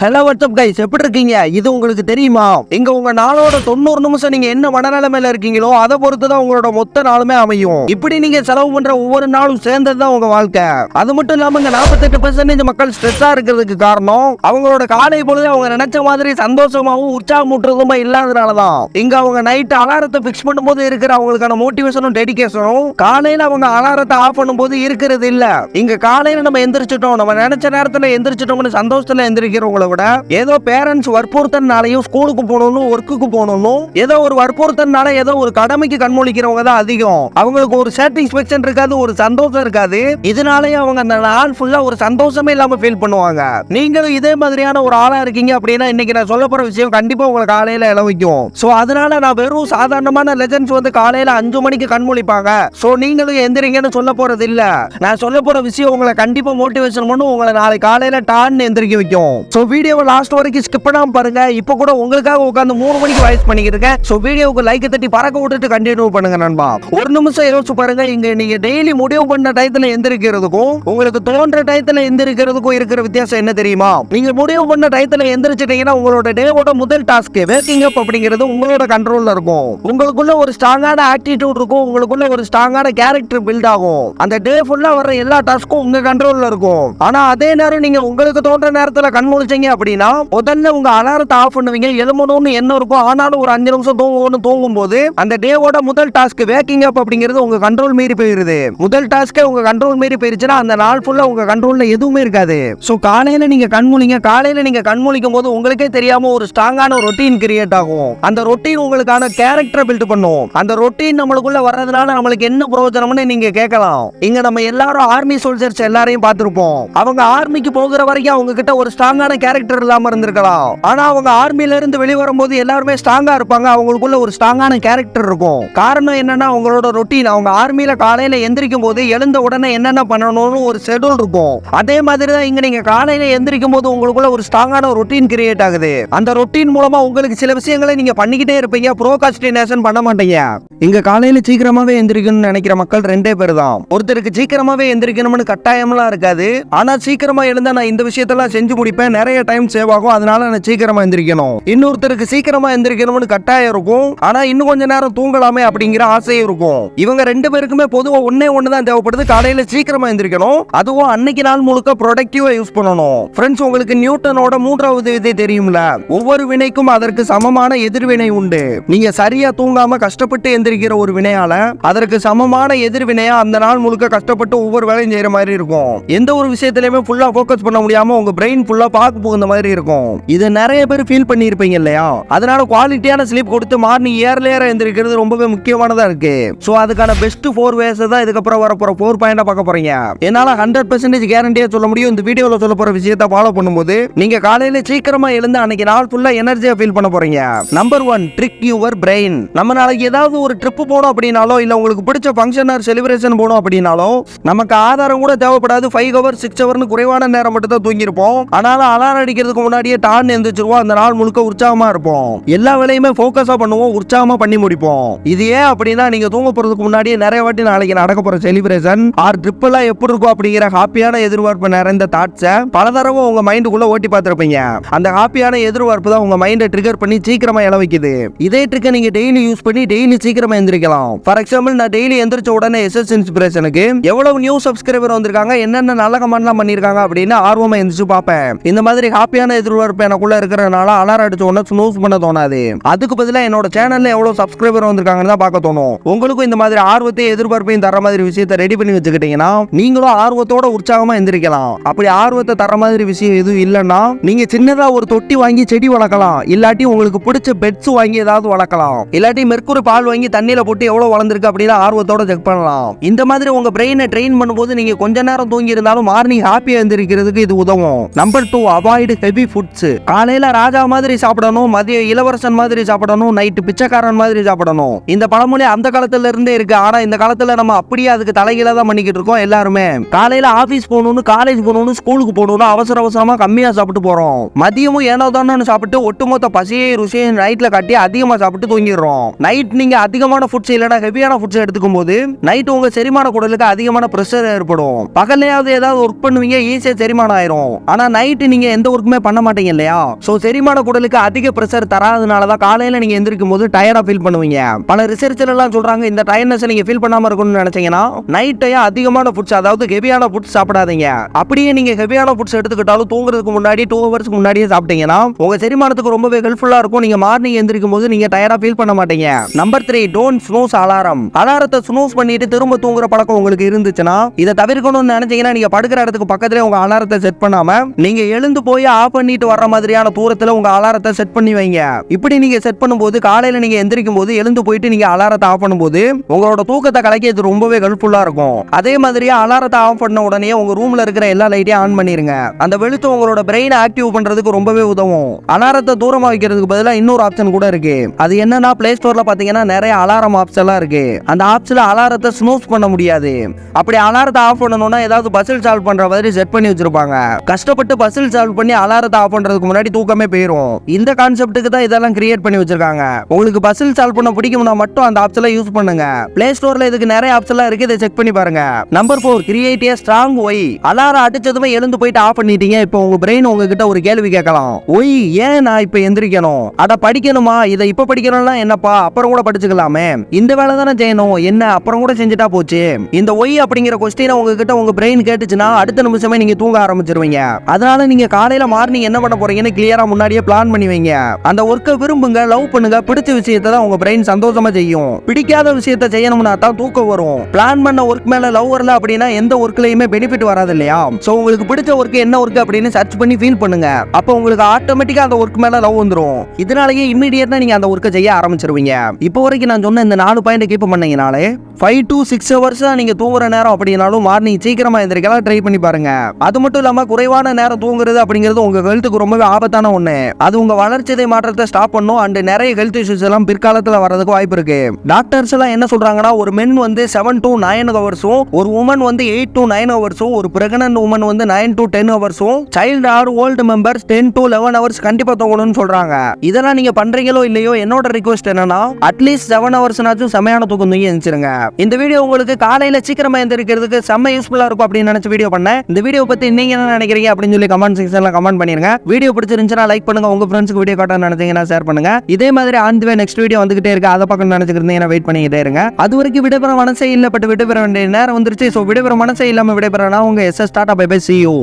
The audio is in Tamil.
ஹலோ வாட்ஸ்அப் கைஸ் எப்படி இருக்கீங்க? இது உங்களுக்கு தெரியுமா? இங்க உங்க நாளோட தொண்ணூறு நிமிஷம் நீங்க என்ன மனநிலைமையில இருக்கீங்களோ அதை பொறுத்து தான் உங்களோட மொத்த நாளுமே அமையும். இப்படி நீங்க செலவு பண்ற ஒவ்வொரு நாளும் சேர்ந்தது தான் உங்க வாழ்க்கை. அது மட்டும் இல்லாம இங்க நாற்பத்தெட்டு பெர்சன்டேஜ் மக்கள் ஸ்ட்ரெஸ்ஸா இருக்கிறதுக்கு காரணம் அவங்களோட காலை பொழுது அவங்க நினைச்ச மாதிரி சந்தோஷமாவும் உற்சாகமூட்டுறதுமா இல்லாதனால தான் இங்க அவங்க நைட் அலாரத்தை பிக்ஸ் பண்ணும்போது இருக்கிற அவங்களுக்கான மோட்டிவேஷனும் டெடிகேஷனும் காலையில அவங்க அலாரத்தை ஆஃப் பண்ணும்போது இருக்கிறது இல்ல. இங்க காலையில நம்ம எந்திரிச்சிட்டோம் நம்ம நினைச்ச நேரத்துல எந்திரிச்சிட்டோம்னு சந்தோஷத்துல எந்திரிக்கிறவங்கள விட ஏதோ பேரண்ட்ஸ் வற்புறுத்தனாலையும் ஸ்கூலுக்கு போகணும் ஒர்க்குக்கு போகணும் ஏதோ ஒரு வற்புறுத்தனால ஏதோ ஒரு கடமைக்கு கண்மொழிக்கிறவங்க தான் அதிகம். அவங்களுக்கு ஒரு சாட்டிஸ்பேக்ஷன் இருக்காது ஒரு சந்தோஷம் இருக்காது. இதனாலேயே அவங்க அந்த நாள் ஃபுல்லா ஒரு சந்தோஷமே இல்லாம ஃபீல் பண்ணுவாங்க. நீங்களும் இதே மாதிரியான ஒரு ஆளா இருக்கீங்க அப்படின்னா இன்னைக்கு நான் சொல்ல போற விஷயம் கண்டிப்பா உங்களை காலையில இளவிக்கும் சோ அதனால நான் வெறும் சாதாரணமான லெஜன்ஸ் வந்து காலையில அஞ்சு மணிக்கு கண்மொழிப்பாங்க. சோ நீங்களும் எந்திரிங்கன்னு சொல்ல போறது இல்ல. நான் சொல்ல போற விஷயம் உங்களை கண்டிப்பா மோட்டிவேஷன் பண்ணும். உங்களை நாளை காலையில டான்னு எந்திரிக்க வைக்கும். சோ வீடியோவை லாஸ்ட் வரைக்கும் ஸ்கிப் பண்ணாமல் பாருங்க. இப்போ கூட உங்களுக்காக உட்காந்து மூணு மணிக்கு வாய்ஸ் பண்ணிக்கிட்டு ஸோ வீடியோவுக்கு லைக் தட்டி பறக்க விட்டுட்டு கண்டினியூ பண்ணுங்க நண்பா. ஒரு நிமிஷம் யோசிச்சு பாருங்க. இங்க நீங்க டெய்லி முடிவு பண்ண டயத்துல எந்திரிக்கிறதுக்கும் உங்களுக்கு தோன்ற டயத்துல எந்திரிக்கிறதுக்கும் இருக்கிற வித்தியாசம் என்ன தெரியுமா? நீங்க முடிவு பண்ண டயத்துல எந்திரிச்சிட்டீங்கன்னா உங்களோட டேவோட முதல் டாஸ்க் வேக்கிங் அப் அப்படிங்கிறது உங்களோட கண்ட்ரோல்ல இருக்கும். உங்களுக்குள்ள ஒரு ஸ்ட்ராங்கான ஆட்டிடியூட் இருக்கும். உங்களுக்குள்ள ஒரு ஸ்ட்ராங்கான கேரக்டர் பில்ட் ஆகும். அந்த டே ஃபுல்லா வர எல்லா டாஸ்க்கும் உங்க கண்ட்ரோல்ல இருக்கும். ஆனா அதே நேரம் நீங்க உங்களுக்கு தோன்ற நேரத்துல கண் முழிச்சீங்க அப்படின்னா முதல்ல உங்க அலாரத்தை ஆஃப் பண்ணுவீங்க. எழுமணும்னு என்ன இருக்கும். ஆனாலும் ஒரு அஞ்சு நிமிஷம் தூங்குவோம்னு தூங்கும் போது அந்த டேவோட முதல் டாஸ்க் வேக்கிங் அப் அப்படிங்கிறது உங்க கண்ட்ரோல் மீறி போயிருது. முதல் டாஸ்க்கே உங்க கண்ட்ரோல் மீறி போயிருச்சுன்னா அந்த நாள் ஃபுல்லா உங்க கண்ட்ரோல்ல எதுவுமே இருக்காது. ஸோ காலையில நீங்க கண்மூலிங்க காலையில நீங்க கண்மூலிக்கும் போது உங்களுக்கே தெரியாம ஒரு ஸ்ட்ராங்கான ரொட்டீன் கிரியேட் ஆகும். அந்த ரொட்டீன் உங்களுக்கான கேரக்டரை பில்ட் பண்ணும். அந்த ரொட்டீன் நம்மளுக்குள்ள வர்றதுனால நம்மளுக்கு என்ன பிரயோஜனம்னு நீங்க கேட்கலாம். இங்க நம்ம எல்லாரும் ஆர்மி சோல்ஜர்ஸ் எல்லாரையும் பார்த்திருப்போம். அவங்க ஆர்மிக்கு போகிற வரைக்கும் அவங்க கிட்ட ஒரு ஸ்ட்ராங்கான கேரக்டர் இல்லாம இருந்திருக்கலாம். ஆனா அவங்க ஆர்மில இருந்து வெளிய வரும்போது எல்லாருமே ஸ்ட்ராங்காக இருப்பாங்க. அவங்களுக்குள்ள ஒரு ஸ்ட்ராங்கான கேரக்டர் இருக்கும். காரணம் என்னன்னா அவங்களோட ரொட்டீன் அவங்க ஆர்மியில காலையில எந்திரிக்கும் போது எழுந்த உடனே என்னென்ன பண்ணணும்னு ஒரு ஷெடியூல் இருக்கும். அதே மாதிரி தான் இங்க நீங்க காலையில எந்திரிக்கும் போது உங்களுக்குள்ள ஒரு ஸ்ட்ராங்கான ரொட்டீன் கிரியேட் ஆகுது. அந்த ரொட்டீன் மூலமா உங்களுக்கு சில விஷயங்களை நீங்க பண்ணிக்கிட்டே இருப்பீங்க. ப்ரோகாஸ்டினேஷன் பண்ண மாட்டீங்க. இங்க காலையில சீக்கிரமாவே எந்திரிக்கணும்னு நினைக்கிற மக்கள் ரெண்டே பேர் தான். ஒருத்தருக்கு சீக்கிரமாவே எந்திரிக்கணும்னு கட்டாயம்லாம் இருக்காது. ஆனா சீக்கிரமா எழுந்தா நான் இந்த விஷயத்தெல்லாம் செஞ்சு முடிப்பேன். நிறைய டைம் சேவ் ஆகும். அதனால நான் சீக்கிரமா எந்திரிக்கணும். இன்னொருத்தருக்கு சீக்கிரமா எந்திரிக்கணும்னு கட்டாயம் இருக்கும். ஆனா இன்னும் கொஞ்ச நேரம் தூங்கலாமே அப்படிங்கிற ஆசையும் இருக்கும். இவங்க ரெண்டு பேருக்குமே பொதுவா ஒன்னே ஒன்று தான் தேவைப்படுது. காலையில சீக்கிரமா எந்திரிக்கணும். அதுவும் அன்னைக்கு நாள் முழுக்க ப்ரொடக்டிவா யூஸ் பண்ணணும். ஃப்ரெண்ட்ஸ் உங்களுக்கு நியூட்டனோட மூன்றாவது விதை தெரியும்ல? ஒவ்வொரு வினைக்கும் அதற்கு சமமான எதிர்வினை உண்டு. நீங்க சரியா தூங்காம கஷ்டப்பட்டு எந்திரிக்கிற ஒரு வினையால அதற்கு சமமான எதிர்வினையா அந்த நாள் முழுக்க கஷ்டப்பட்டு ஒவ்வொரு வேலையும் செய்யற மாதிரி இருக்கும். எந்த ஒரு விஷயத்திலயுமே ஃபுல்லா ஃபோக்கஸ் பண்ண முடியாம உங்க பிரெயின் ஃபுல்லா பாக்கு போகுந்த மாதிரி இருக்கும். இது நிறைய பேர் ஃபீல் பண்ணியிருப்பீங்க இல்லையா? அதனால குவாலிட்டியான ஸ்லீப் கொடுத்து மார்னிங் ஏர்லேயரா எந்திரிக்கிறது ரொம்பவே முக்கியமானதா இருக்கு. ஸோ அதுக்கான பெஸ்ட் ஃபோர் வேஸ் தான் இதுக்கப்புறம் வர போற ஃபோர் பாயிண்டா பார்க்க போறீங்க. என்னால ஹண்ட்ரட் பெர்சன்டேஜ் கேரண்டியா சொல்ல முடியும். இந்த வீடியோல சொல்ல போற விஷயத்த ஃபாலோ பண்ணும்போது நீங்க காலையில சீக்கிரமா எழுந்து அன்னைக்கு நாள் ஃபுல்லா எனர்ஜியா ஃபீல் பண்ண போறீங்க. Number one trick your brain நம்ம நாளைக்கு ஏதாவது ஒரு ட்ரிப் போனோம் அப்படின்னாலோ இல்ல உங்களுக்கு பிடிச்ச ஃபங்க்ஷன் ஆர் செலிப்ரேஷன் போனோம் அப்படின்னாலும் நமக்கு ஆதாரம் கூட தேவைப்படாது. ஃபைவ் ஹவர் சிக்ஸ் ஹவர்னு குறைவான நேரம் மட்டும் தான் தூங்கியிருப்போம். ஆனாலும் அலாரம் அடிக்கிறதுக்கு முன்னாடியே டான் எந்திரிச்சிருவோம். அந்த நாள் முழுக்க உற்சாகமா இருப்போம். எல்லா வேலையுமே ஃபோக்கஸா பண்ணுவோம் உற்சாகமா பண்ணி முடிப்போம். இது ஏன் அப்படின்னா நீங்க தூங்க போறதுக்கு முன்னாடியே நிறைய வாட்டி நாளைக்கு நடக்க போற செலிப்ரேஷன் ஆர் ட்ரிப் எல்லாம் எப்படி இருக்கும் அப்படிங்கிற ஹாப்பியான எதிர்பார்ப்பு நிறைந்த தாட்ஸை பல தடவை உங்க மைண்டுக்குள்ள ஓட்டி பார்த்திருப்பீங்க. அந்த ஹாப்பியான எதிர்பார்ப்பு தான் உங்க மைண்டை ட்ரிகர் பண்ணி சீக்கிரமா இழ வைக்குது இதே ட்ரிக்கை நீங்க டெய்லி யூஸ் பண்ணி டெய்லி சீக்கிரமா எந்திரிக்கலாம். ஃபார் எக்ஸாம்பிள் நான் டெய்லி எந்திரிச்ச உடனே எஸ்எஸ் இன்ஸ்பிரேஷனுக்கு எவ்வளவு நியூ சப்ஸ்கிரைபர் வந்திருக்காங்க என்னென்ன நல்ல கமெண்ட்லாம் பண்ணியிருக்காங்க அப்படின்னு ஆர்வமா எந்திரிச்சு பார்ப்பேன். இந்த மாதிரி ஹாப்பியான எதிர்பார்ப்பு எனக்குள்ள இருக்கிறனால அலாரம் அடிச்ச உடனே ஸ்னூஸ் பண்ண தோணாது. அதுக்கு பதிலாக என்னோட சேனல்ல எவ்வளவு சப்ஸ்கிரைபர் வந்திருக்காங்கன்னு தான் பார்க்க தோணும். உங்களுக்கும் இந்த மாதிரி ஆர்வத்தையும் எதிர்பார்ப்பையும் தர மாதிரி விஷயத்தை ரெடி பண்ணி வச்சுக்கிட்டீங்கன்னா நீங்களும் ஆர்வத்தோட உற்சாகமா எந்திரிக்கலாம். அப்படி ஆர்வத்தை தர மாதிரி விஷயம் எதுவும் இல்லைன்னா நீங்க சின்னதா ஒரு தொட்டி வாங்கி செடி வளர்க்கலாம். இல்லாட்டி உங்களுக்கு பிடிச்ச பெட்ஸ் வாங்கி ஏதாவது வளர்க்கலாம். இல்லாட்டி மெர்க்குரி பால் வாங்கி தண்ணியில போட்டு எவ்வளவு வளர்ந்துருக்கு அப்படின்னு ஆர்வத்தோட செக் பண்ணலாம். இந்த மாதிரி உங்க பிரெயினை ட்ரெயின் பண்ணும்போது நீங்க கொஞ்ச நேரம் தூங்கி இருந்தாலும் மார்னிங் ஹாப்பியா எந்திரிக்கிறதுக்கு இது உதவும். Number two avoid heavy foods காலையில ராஜா மாதிரி சாப்பிடணும் மதியம் இளவரசன் மாதிரி சாப்பிடணும் நைட்டு பிச்சைக்காரன் மாதிரி சாப்பிடணும். இந்த பழமொழி அந்த காலத்துல இருந்தே இருக்கு. ஆனா இந்த காலத்துல நம்ம அப்படியே அதுக்கு தலைகீழ தான் பண்ணிக்கிட்டு இருக்கோம் எல்லாருமே. காலையில ஆபீஸ் போகணும்னு காலேஜ் போகணும்னு ஸ்கூலுக்கு போகணும்னு அவசர அவசரமா கம்மியா சாப்பிட்டு போறோம். மதியமும் ஏனோ தானோன்னு சாப்பிட்டு ஒட்டுமொத்த பசியை ருசியை நைட்ல காட்டி அதிகமா சாப்பிட்டு தூங்கிடுறோம். நைட் நீங்க அதிகமான ஃபுட்ஸ் இல்லைன்னா ஹெவியான ஃபுட்ஸ் எடுத்துக்கும் போது நைட் உங்க செரிமான குடலுக்கு அதிகமான ப்ரெஷர் ஏற்படும். பகல்லையாவது ஏதாவது ஒர்க் பண்ணுவீங்க ஈஸியா செரிமானம் ஆயிரும். ஆனா நைட் நீங்க எந்த ஒர்க்குமே பண்ண மாட்டீங்க இல்லையா? சோ செரிமான குடலுக்கு அதிக ப்ரெஷர் தராதனால தான் காலையில நீங்க எந்திரிக்கும் போது டயர்டாக ஃபீல் பண்ணுவீங்க. பல ரிசர்ச்ல எல்லாம் சொல்றாங்க இந்த டயர்னஸ் நீங்க ஃபீல் பண்ணாம இருக்கணும்னு நினைச்சீங்கன்னா நைட்டையே அதிகமான ஃபுட்ஸ் அதாவது ஹெவியான ஃபுட்ஸ் சாப்பிடாதீங்க. அப்படியே நீங்க ஹெவியான ஃபுட்ஸ் எடுத்துக்கிட்டாலும் தூங்குறதுக்கு முன்னாடி டூ ஹவர்ஸ்க்கு முன்னாடியே சாப்பிட்டீங்கன்னா உங்க செரிமானத்துக்கு ரொம்பவே ஹெல்ப்ஃபுல்லா இருக்கும். நீங்க மார்னிங் எந்திரிக்கும் போது நீங்க டயர்டாக ஃபீல் பண்ண மாட்டீங்க. Number three don't snooze alarm அலாரத்தை ஸ்னோஸ் பண்ணிட்டு திரும்ப தூங்குற பழக்கம் உங்களுக்கு இருந்துச்சுன்னா இதை தவிர்க்கணும்னு நினைச்சீங்கன்னா நீங்க படுக்கிற இடத்துக்கு பக்கத்துல உங்க அலாரத்தை செட் பண்ணாம நீங்க எழுந்து போய் ஆஃப் பண்ணிட்டு வர்ற மாதிரியான தூரத்தில் உங்க அலாரத்தை செட் பண்ணி வைங்க. இப்படி நீங்கள் செட் பண்ணும்போது காலையில் நீங்கள் எந்திரிக்கும் போது எழுந்து போயிட்டு நீங்கள் அலாரத்தை ஆஃப் பண்ணும்போது உங்களோட தூக்கத்தை கலைக்கிறது ரொம்பவே ஹெல்ப்ஃபுல்லாக இருக்கும். அதே மாதிரியே அலாரத்தை ஆஃப் பண்ண உடனே உங்கள் ரூமில் இருக்கிற எல்லா லைட்டையும் ஆன் பண்ணிடுங்க அந்த வெளிச்சம் உங்களோட பிரெயினை ஆக்டிவ் பண்ணுறதுக்கு ரொம்பவே உதவும். அலாரத்தை தூரமா வைக்கிறதுக்கு பதிலாக இன்னொரு ஆப்ஷன் கூட இருக்கு. அது என்னன்னா பிளே ஸ்டோர்ல பாத்தீங்கன்னா நிறைய அலாரம் ஆப்ஸ் எல்லாம் இருக்கு. அந்த ஆப்ஸ்ல அலாரத்தை ஸ்னூஸ் பண்ண முடியாது. அப்படி அலாரத்தை ஆஃப் பண்ணணும்னா ஏதாவது பசில் சால்வ் பண்ற மாதிரி செட் பண்ணி வச்சிருப்பாங்க. கஷ்டப்பட்டு பசில் சால்வ் பண்ணி அலாரத்தை ஆஃப் பண்றதுக்கு முன்னாடி தூக்கமே போயிரும். இந்த கான்செப்ட்டுக்கு தான் இதெல்லாம் கிரியேட் பண்ணி வச்சிருக்காங்க. உங்களுக்கு பசில் சால்வ் பண்ண பிடிக்கும்னா மட்டும் அந்த ஆப்ஸ் யூஸ் பண்ணுங்க. பிளே ஸ்டோர்ல இதுக்கு நிறைய ஆப்ஸ் எல்லாம் இருக்கு இதை செக் பண்ணி பாருங்க. Number four create a strong why alarm அடிச்சதுமே எழுந்து போயிட்டு ஆஃப் பண்ணிட்டீங்க இப்போ உங்க பிரெயின் உங்ககிட்ட ஒரு கேள்வி கேட்கலாம். ஒய் ஏன் நான் இப்ப எந்திரிக்கணும்? அட படிக்கணுமா? இதை இப்ப படிக்கணும்னா என்னப்பா? அப்புறம் கூட படிச்சுக்கலாமே. இந்த வேலை தானே செய்யணும்? என்ன? அப்புறம் கூட செஞ்சுட்டா போச்சு. இந்த ஒய் அப்படிங்கிற கொஸ்டினை உங்ககிட்ட உங்க பிரெயின் கேட்டுச்சுன்னா அடுத்த நிமிஷமே நீங்க தூங்க ஆரம்பிச்சிருவீங்க. அதனால நீங்க காலையில மார்னிங் என்ன பண்ண போறீங்கன்னு கிளியரா முன்னாடியே பிளான் பண்ணி வைங்க. அந்த ஒர்க்கை விரும்புங்க லவ் பண்ணுங்க பிடிச்ச விஷயத்தை தான் உங்க பிரெயின் சந்தோஷமா செய்யும். பிடிக்காத விஷயத்த செய்யணும்னா தான் தூக்கம் வரும். பிளான் பண்ண ஒர்க் மேல லவ் வரல அப்படின்னா எந்த ஒர்க்லயுமே பெனிஃபிட் வராது இல்லையா? சோ உங்களுக்கு பிடிச்ச ஒர்க் என்ன ஒர்க் அப்படின்னு சர்ச் பண்ணி ஃபீல் பண்ணுங்க. அப்போ உங்களுக்கு ஆட்டோமேட்டிக்கா அந்த ஒர்க் மேல லவ் வந்துரும். இதனாலேயே இம்மிடியேட்டா நீங்க அந்த ஒர்க்கை செய்ய ஆரம்பிச்சிருவீங்க. இப்போ வரைக்கும் நான் சொன்ன இந்த நாலு பாயிண்ட் கீப் பண்ணீங்கனாலே ஃபைவ் டு சிக்ஸ் ஹவர்ஸ் நீங்க தூங்குற நேரம் அப்படின்னாலும் மார்னிங் சீக்கிரமா எந்திரிக்கலாம் ட்ரை பண்ணி பாருங்க. அது மட்டும் இல்லாம குறைவான நேரம் தூங்குறது அப்படிங்கிறது உங்க ஹெல்த்துக்கு ரொம்பவே ஆபத்தான ஒண்ணு. அது உங்க வளர்ச்சிதை மாற்றத்தை ஸ்டாப் பண்ணும். அண்ட் நிறைய ஹெல்த் இஷ்யூஸ் எல்லாம் பிற்காலத்துல வரதுக்கு வாய்ப்பு இருக்கு. டாக்டர்ஸ் எல்லாம் என்ன சொல்றாங்கன்னா ஒரு மென் வந்து செவன் டு நைன் ஹவர்ஸும் ஒரு உமன் வந்து எயிட் டு நைன் ஹவர்ஸும் ஒரு பிரெக்னன்ட் உமன் வந்து nine to ten ஹவர்ஸும் child or old members ten to eleven hours கண்டிப்பா தூங்கணும்னு சொல்றாங்க. இதெல்லாம் நீங்க பண்றீங்களோ இல்லையோ என்னோட ரிக்வஸ்ட் என்னன்னா அட்லீஸ்ட் செவன் ஹவர்ஸ்னாச்சும் செமையான தூக்கம் தூங்கி எழுந்திருங்க இந்த வீடியோ உங்களுக்கு காலையில சீக்கிரமா எந்திரிக்கிறதுக்கு செம்ம யூஸ்ஃபுல்லா இருக்கும் அப்படின்னு நினைச்ச வீடியோ பண்ணேன். இந்த வீடியோ பத்தி நீங்க என்ன நினைக்கிறீங்க அப்படின்னு சொல்லி கமெண்ட் செக்ஷன்ல கமெண்ட் பண்ணிருங்க. வீடியோ பிடிச்சிருந்துச்சுன்னா லைக் பண்ணுங்க. உங்க ஃப்ரெண்ட்ஸ்க்கு வீடியோ காட்ட நினைச்சீங்கன்னா ஷேர் பண்ணுங்க. இதே மாதிரி ஆன் வே நெக்ஸ்ட் வீடியோ வந்துகிட்டே இருக்கு. அதை பக்கம் நினைச்சிருந்தீங்கன்னா வெயிட் பண்ணிக்கிட்டே இருங்க. அது வரைக்கும் விடைபெற மனசே இல்லை பட் விடைபெற வேண்டிய நேரம் வந்துருச்சு. ஸோ விடைபெற மனசே இல்லாம விடைபெறனா உங்க எஸ் S tata bye bye see you